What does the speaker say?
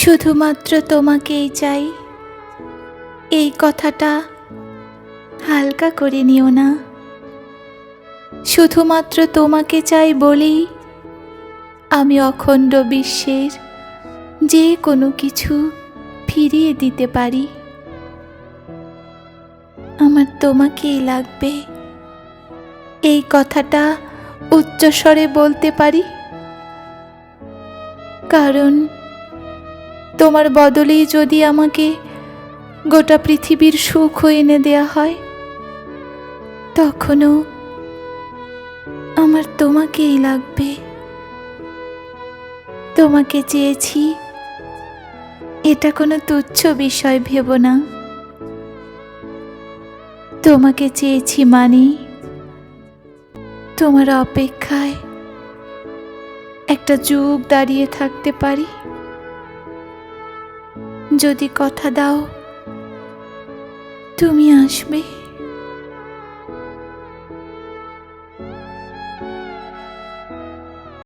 শুধুমাত্র তোমাকেই চাই। এই কথাটা হালকা করে নিও না। শুধুমাত্র তোমাকে চাই বলেই আমি অখণ্ড বিশ্বের যে কোনো কিছু ফিরিয়ে দিতে পারি। আমার তোমাকেই লাগবে। এই কথাটা উচ্চস্বরে বলতে পারি? কারণ তোমার বদলেই যদি আমাকে গোটা পৃথিবীর সুখ এনে দেয়া হয়, তখনও আমার তোমাকেই লাগবে। তোমাকে চেয়েছি, এটা কোনো তুচ্ছ বিষয় ভেব না। তোমাকে চেয়েছি মানে তোমার অপেক্ষায় একটা যুগ দাঁড়িয়ে থাকতে পারি। যদি কথা দাও তুমি আসবে।